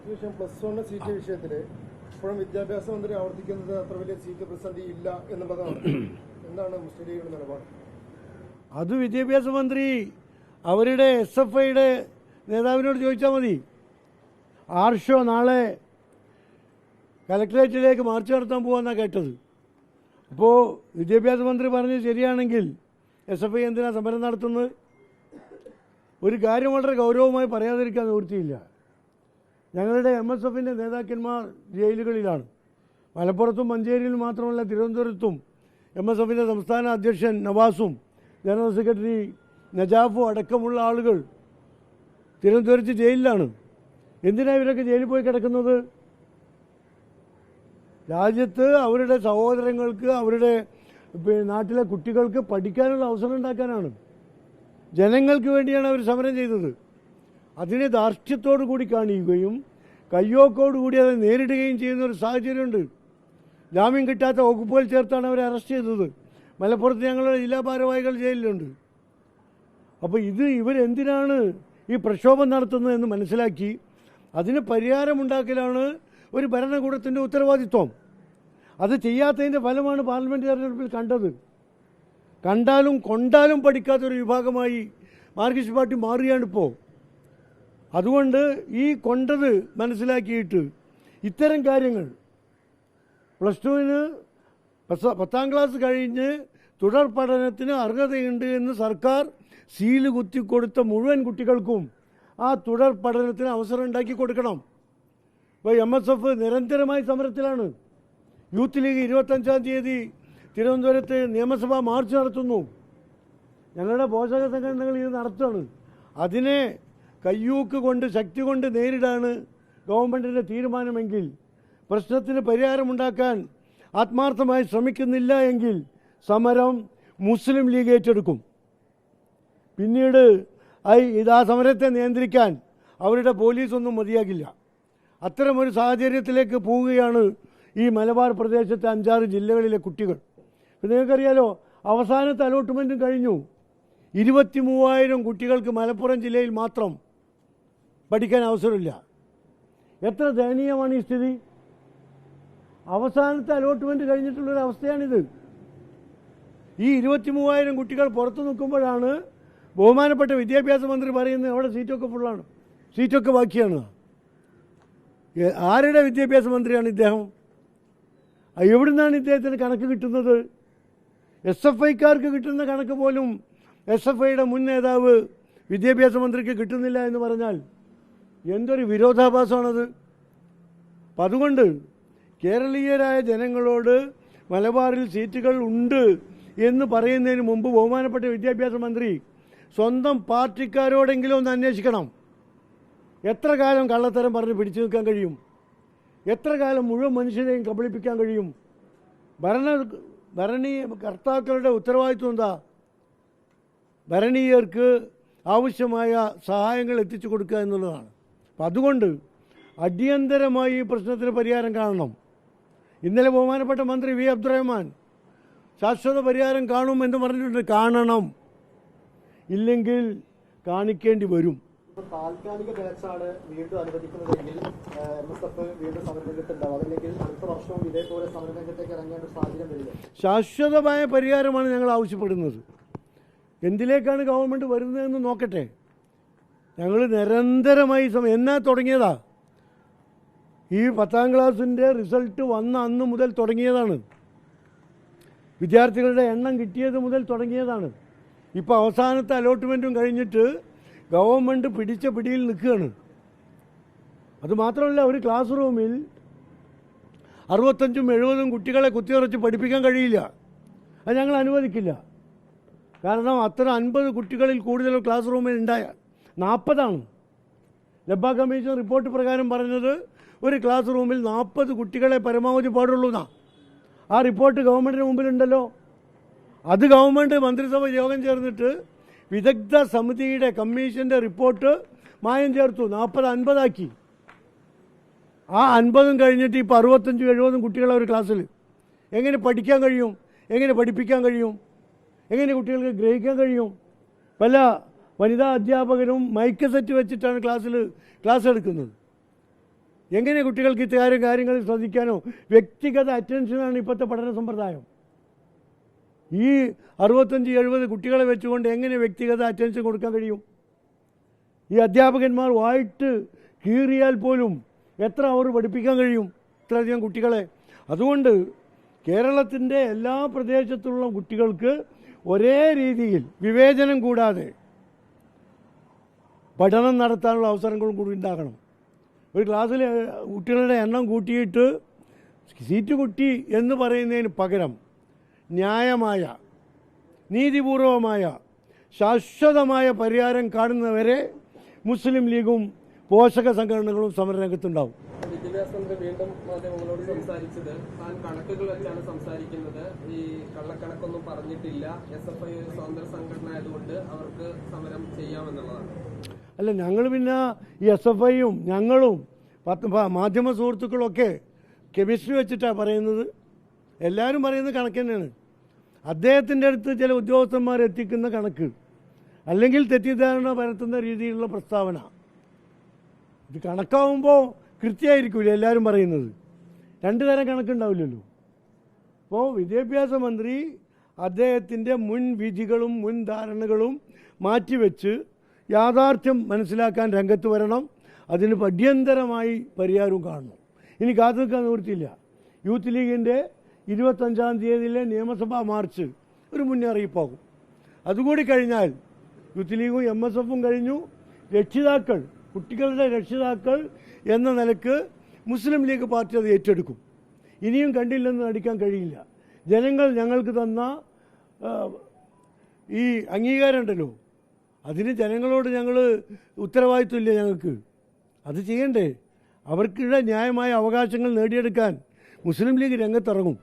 മറ്റു വിഷയം plus one seat വിഷയത്തിൽ ഇപ്പോഴും വിദ്യാഭ്യാസ മന്ത്രി ആവർത്തിക്കുന്നത് അത്ര വലിയ സീറ്റ് പ്രതിസന്ധി ഇല്ല എന്നുള്ളതാണ്. എന്താണ് മുസ്ലിം ലീഗിന്റെ നിലപാട്? അത് വിദ്യാഭ്യാസ മന്ത്രി അവരുടെ എസ് എഫ് ഐയുടെ നേതാവിനോട് ചോദിച്ചാൽ മതി. ആർഷോ നാളെ കലക്ട്രേറ്റിലേക്ക് മാർച്ച് നടത്താൻ പോകുമെന്നാണ് കേട്ടത്. അപ്പോൾ വിദ്യാഭ്യാസ മന്ത്രി പറഞ്ഞത് ശരിയാണെങ്കിൽ എസ് എഫ് ഐ എന്തിനാണ് സമരം നടത്തുന്നത്? ഒരു കാര്യം വളരെ ഗൗരവമായി പറയാതിരിക്കാൻ നിവൃത്തിയില്ല. ഞങ്ങളുടെ എം എസ് എഫിന്റെ നേതാക്കന്മാർ ജയിലുകളിലാണ്. മലപ്പുറത്തും മഞ്ചേരിയിലും മാത്രമല്ല തിരുവനന്തപുരത്തും എം എസ് എഫിന്റെ സംസ്ഥാന അധ്യക്ഷൻ നവാസും ജനറൽ സെക്രട്ടറി നജാഫും അടക്കമുള്ള ആളുകൾ തിരുവനന്തപുരത്ത് ജയിലിലാണ്. എന്തിനാണ് ഇവരൊക്കെ ജയിലിൽ പോയി കിടക്കുന്നത്? രാജ്യത്ത് അവരുടെ സഹോദരങ്ങൾക്ക് അവരുടെ നാട്ടിലെ കുട്ടികൾക്ക് പഠിക്കാനുള്ള അവസരം ഉണ്ടാക്കാനാണ്. ജനങ്ങൾക്ക് വേണ്ടിയാണ് അവർ സമരം ചെയ്തത്. അതിനെ ധാർഷ്ട്യത്തോടു കൂടി കാണിക്കുകയും കയ്യോക്കോടുകൂടി അത് നേരിടുകയും ചെയ്യുന്ന ഒരു സാഹചര്യമുണ്ട്. ജാമ്യം കിട്ടാത്ത വകുപ്പുകൾ ചേർത്താണ് അവരെ അറസ്റ്റ് ചെയ്തത്. മലപ്പുറത്ത് ഞങ്ങളുടെ ജില്ലാ ഭാരവാഹികൾ ജയിലിലുണ്ട്. അപ്പോൾ ഇത് ഇവരെന്തിനാണ് ഈ പ്രക്ഷോഭം നടത്തുന്നത് എന്ന് മനസ്സിലാക്കി അതിന് പരിഹാരമുണ്ടാക്കലാണ് ഒരു ഭരണകൂടത്തിന്റെ ഉത്തരവാദിത്വം. അത് ചെയ്യാത്തതിന്റെ ഫലമാണ് പാർലമെന്റ് തെരഞ്ഞെടുപ്പിൽ കണ്ടത്. കണ്ടാലും കൊണ്ടാലും പഠിക്കാത്തൊരു വിഭാഗമായി മാർക്സിസ്റ്റ് പാർട്ടി മാറുകയാണിപ്പോൾ അതുകൊണ്ട് ഈ കൊണ്ടത് മനസ്സിലാക്കിയിട്ട് ഇത്തരം കാര്യങ്ങൾ പ്ലസ് ടുവിന് പത്ത- ക്ലാസ് കഴിഞ്ഞ് തുടർ പഠനത്തിന് അർഹതയുണ്ട് എന്ന് സർക്കാർ സീൽ കുത്തിക്കൊടുത്ത മുഴുവൻ കുട്ടികൾക്കും ആ തുടർ പഠനത്തിന് അവസരം ഉണ്ടാക്കി കൊടുക്കണം. ഇപ്പോൾ എം എസ് എഫ് നിരന്തരമായി സമരത്തിലാണ്. യൂത്ത് ലീഗ് ഇരുപത്തഞ്ചാം തീയതി തിരുവനന്തപുരത്ത് നിയമസഭാ മാർച്ച് നടത്തുന്നു. ഞങ്ങളുടെ പോഷക സംഘടനകൾ ഇത് നടത്തുകയാണ്. അതിനെ കയ്യൂക്ക് കൊണ്ട് ശക്തി കൊണ്ട് നേരിടാണ് ഗവൺമെന്റിന്റെ തീരുമാനമെങ്കിൽ പ്രശ്നത്തിന് പരിഹാരമുണ്ടാക്കാൻ ആത്മാർത്ഥമായി ശ്രമിക്കുന്നില്ല എങ്കിൽ സമരം മുസ്ലിം ലീഗ് ഏറ്റെടുക്കും. പിന്നീട് ഇത് ആ സമരത്തെ നിയന്ത്രിക്കാൻ അവരുടെ പോലീസൊന്നും മതിയാകില്ല. അത്തരമൊരു സാഹചര്യത്തിലേക്ക് പോവുകയാണ് ഈ മലബാർ പ്രദേശത്തെ അഞ്ചാറ് ജില്ലകളിലെ കുട്ടികൾ. നിങ്ങൾക്കറിയാലോ അവസാനത്തെ അലോട്ട്മെന്റും കഴിഞ്ഞു. ഇരുപത്തി മൂവായിരം കുട്ടികൾക്ക് മലപ്പുറം ജില്ലയിൽ മാത്രം പഠിക്കാൻ അവസരമില്ല. എത്ര ദയനീയമാണ് ഈ സ്ഥിതി? അവസാനത്തെ അലോട്ട്മെന്റ് കഴിഞ്ഞിട്ടുള്ളൊരു അവസ്ഥയാണിത്. ഈ ഇരുപത്തി മൂവായിരം കുട്ടികൾ പുറത്തു നിൽക്കുമ്പോഴാണ് ബഹുമാനപ്പെട്ട വിദ്യാഭ്യാസ മന്ത്രി പറയുന്നത് അവിടെ സീറ്റൊക്കെ ഫുള്ളാണ് സീറ്റൊക്കെ ബാക്കിയാണ്. ആരുടെ വിദ്യാഭ്യാസ മന്ത്രിയാണ് ഇദ്ദേഹം? എവിടെ എവിടുന്നാണ് ഇദ്ദേഹത്തിന് കണക്ക് കിട്ടുന്നത്? എസ് എഫ് ഐക്കാർക്ക് കിട്ടുന്ന കണക്ക് പോലും എസ് എഫ് ഐയുടെ മുൻ നേതാവ് വിദ്യാഭ്യാസ മന്ത്രിക്ക് കിട്ടുന്നില്ല എന്ന് പറഞ്ഞാൽ എന്തൊരു വിരോധാഭാസമാണത്. അപ്പം അതുകൊണ്ട് കേരളീയരായ ജനങ്ങളോട് മലബാറിൽ സീറ്റുകൾ ഉണ്ട് എന്ന് പറയുന്നതിന് മുമ്പ് ബഹുമാനപ്പെട്ട വിദ്യാഭ്യാസ മന്ത്രി സ്വന്തം പാർട്ടിക്കാരോടെങ്കിലും ഒന്ന് അന്വേഷിക്കണം. എത്ര കാലം കള്ളത്തരം പറഞ്ഞ് പിടിച്ചു നിൽക്കാൻ കഴിയും? എത്ര കാലം മുഴുവൻ മനുഷ്യരെയും കബളിപ്പിക്കാൻ കഴിയും? ഭരണ ഭരണീയ കർത്താക്കളുടെ ഉത്തരവാദിത്വം എന്താ? ഭരണീയർക്ക് ആവശ്യമായ സഹായങ്ങൾ എത്തിച്ചു കൊടുക്കുക എന്നുള്ളതാണ്. അപ്പം അതുകൊണ്ട് അടിയന്തരമായി ഈ പ്രശ്നത്തിന് പരിഹാരം കാണണം. ഇന്നലെ ബഹുമാനപ്പെട്ട മന്ത്രി വി അബ്ദുറഹ്മാൻ ശാശ്വത പരിഹാരം കാണും എന്ന് പറഞ്ഞിട്ടുണ്ട്. കാണണം. ഇല്ലെങ്കിൽ കാണിക്കേണ്ടി വരും. ഇപ്പൊ താൽക്കാലിക ബാച്ചാണ് വീണ്ടും അനുവദിക്കുന്നതെങ്കിൽ എം എസ് എഫ് വീണ്ടും സമരരംഗത്തുണ്ടാവും അതല്ലെങ്കിൽ അടുത്ത വർഷവും ഇതേപോലെ സമരരംഗത്തേക്ക് ഇറങ്ങേണ്ട ഒരു സാഹചര്യം വരില്ല. ശാശ്വതമായ പരിഹാരമാണ് ഞങ്ങൾ ആവശ്യപ്പെടുന്നത്. എന്തിലേക്കാണ് ഗവൺമെന്റ് വരുന്നതെന്ന് നോക്കട്ടെ. ഞങ്ങൾ നിരന്തരമായി സമയം എന്നാ തുടങ്ങിയതാ? ഈ പത്താം ക്ലാസ്സിന്റെ റിസൾട്ട് വന്ന അന്ന് മുതൽ തുടങ്ങിയതാണ്. വിദ്യാർത്ഥികളുടെ എണ്ണം കിട്ടിയത് മുതൽ തുടങ്ങിയതാണ്. ഇപ്പോൾ അവസാനത്തെ അലോട്ട്മെന്റും കഴിഞ്ഞിട്ട് ഗവൺമെന്റ് പിടിച്ച പിടിയിൽ നിൽക്കുകയാണ്. അതുമാത്രമല്ല ഒരു ക്ലാസ് റൂമിൽ അറുപത്തഞ്ചും എഴുപതും കുട്ടികളെ കുത്തിയുറച്ച് പഠിപ്പിക്കാൻ കഴിയില്ല. അത് ഞങ്ങൾ അനുവദിക്കില്ല. കാരണം അത്ര അൻപത് കുട്ടികളിൽ കൂടുതൽ ക്ലാസ് റൂമിൽ ഉണ്ടായാൽ നാൽപ്പതാണ് ലബ കമ്മീഷൻ റിപ്പോർട്ട് പ്രകാരം പറഞ്ഞത് ഒരു ക്ലാസ് റൂമിൽ നാൽപ്പത് കുട്ടികളെ പരമാവധി പാടുള്ളൂ എന്നാ. ആ റിപ്പോർട്ട് ഗവൺമെന്റിന് മുമ്പിലുണ്ടല്ലോ. അത് ഗവൺമെന്റ് മന്ത്രിസഭ യോഗം ചേർന്നിട്ട് വിദഗ്ധ സമിതിയുടെ കമ്മീഷന്റെ റിപ്പോർട്ട് മായം ചേർത്തു. നാൽപ്പത് അൻപതാക്കി. ആ അൻപതും കഴിഞ്ഞിട്ട് ഇപ്പോൾ അറുപത്തഞ്ചും എഴുപതും കുട്ടികളെ ഒരു ക്ലാസ്സിൽ എങ്ങനെ പഠിക്കാൻ കഴിയും? എങ്ങനെ പഠിപ്പിക്കാൻ കഴിയും? എങ്ങനെ കുട്ടികൾക്ക് ഗ്രഹിക്കാൻ കഴിയും? പല വനിതാ അധ്യാപകരും മൈക്ക് സെറ്റ് വെച്ചിട്ടാണ് ക്ലാസ്സിൽ ക്ലാസ് എടുക്കുന്നത്. എങ്ങനെ കുട്ടികൾക്ക് ഇത്തരം കാര്യങ്ങളിൽ ശ്രദ്ധിക്കാനോ? വ്യക്തിഗത അറ്റൻഷനാണ് ഇപ്പോഴത്തെ പഠന സമ്പ്രദായം. ഈ അറുപത്തഞ്ച് എഴുപത് കുട്ടികളെ വെച്ചുകൊണ്ട് എങ്ങനെ വ്യക്തിഗത അറ്റൻഷൻ കൊടുക്കാൻ കഴിയും? ഈ അധ്യാപകന്മാർ വായിട്ട് കീറിയാൽ പോലും എത്ര അവർ പഠിപ്പിക്കാൻ കഴിയും ഇത്രയധികം കുട്ടികളെ? അതുകൊണ്ട് കേരളത്തിന്റെ എല്ലാ പ്രദേശത്തുള്ള കുട്ടികൾക്ക് ഒരേ രീതിയിൽ വിവേചനം കൂടാതെ പഠനം നടത്താനുള്ള അവസരങ്ങളും കൂടി ഉണ്ടാകണം. ഒരു ക്ലാസ്സിൽ കുട്ടികളുടെ എണ്ണം കൂട്ടിയിട്ട് സീറ്റ് കുട്ടി എന്ന് പറയുന്നതിന് പകരം ന്യായമായ നീതിപൂർവമായ ശാശ്വതമായ പരിഹാരം കാണുന്നവരെ മുസ്ലിം ലീഗും പോഷക സംഘടനകളും സമരരംഗത്തുണ്ടാവും. വിദ്യാഭ്യാസ സംസാരിക്കുന്നത്. അല്ല ഞങ്ങൾ പിന്നെ ഈ എസ് എഫ് ഐയും ഞങ്ങളും പത്ത് മാധ്യമ സുഹൃത്തുക്കളൊക്കെ കെമിസ്ട്രി വെച്ചിട്ടാണ് പറയുന്നത്. എല്ലാവരും പറയുന്നത് കണക്ക് തന്നെയാണ്. അദ്ദേഹത്തിന്റെ അടുത്ത് ചില ഉദ്യോഗസ്ഥന്മാർ എത്തിക്കുന്ന കണക്ക്. അല്ലെങ്കിൽ തെറ്റിദ്ധാരണ പരത്തുന്ന രീതിയിലുള്ള പ്രസ്താവന. ഇത് കണക്കാവുമ്പോൾ കൃത്യമായിരിക്കില്ല എല്ലാവരും പറയുന്നത്. രണ്ട് തരം കണക്കുണ്ടാവില്ലല്ലോ. അപ്പോൾ വിദ്യാഭ്യാസ മന്ത്രി അദ്ദേഹത്തിന്റെ മുൻ വിധികളും മുൻ ധാരണകളും മാറ്റിവെച്ച് യാഥാർത്ഥ്യം മനസ്സിലാക്കാൻ രംഗത്ത് വരണം. അതിന് അടിയന്തരമായി പരിഹാരവും കാണണം. ഇനി കാത്തു നിൽക്കാൻ നിവൃത്തിയില്ല. യൂത്ത് ലീഗിന്റെ ഇരുപത്തഞ്ചാം തീയതിയിലെ നിയമസഭാ മാർച്ച് ഒരു മുന്നറിയിപ്പാകും. അതുകൂടി കഴിഞ്ഞാൽ യൂത്ത് ലീഗും എം എസ് എഫും കഴിഞ്ഞു. രക്ഷിതാക്കൾ കുട്ടികളുടെ രക്ഷിതാക്കൾ എന്ന നിലയ്ക്ക് മുസ്ലിം ലീഗ് പാർട്ടി അത് ഏറ്റെടുക്കും. ഇനിയും കണ്ടില്ലെന്ന് നടിക്കാൻ കഴിയില്ല. ജനങ്ങൾ ഞങ്ങൾക്ക് തന്ന ഈ അംഗീകാരം ഉണ്ടല്ലോ. അതിന് ജനങ്ങളോട് ഞങ്ങൾ ഉത്തരവാദിത്വമില്ല ഞങ്ങൾക്ക്. അത് ചെയ്യണ്ടേ? അവർക്കുള്ള ന്യായമായ അവകാശങ്ങൾ നേടിയെടുക്കാൻ മുസ്ലിം ലീഗ് രംഗത്തിറങ്ങും.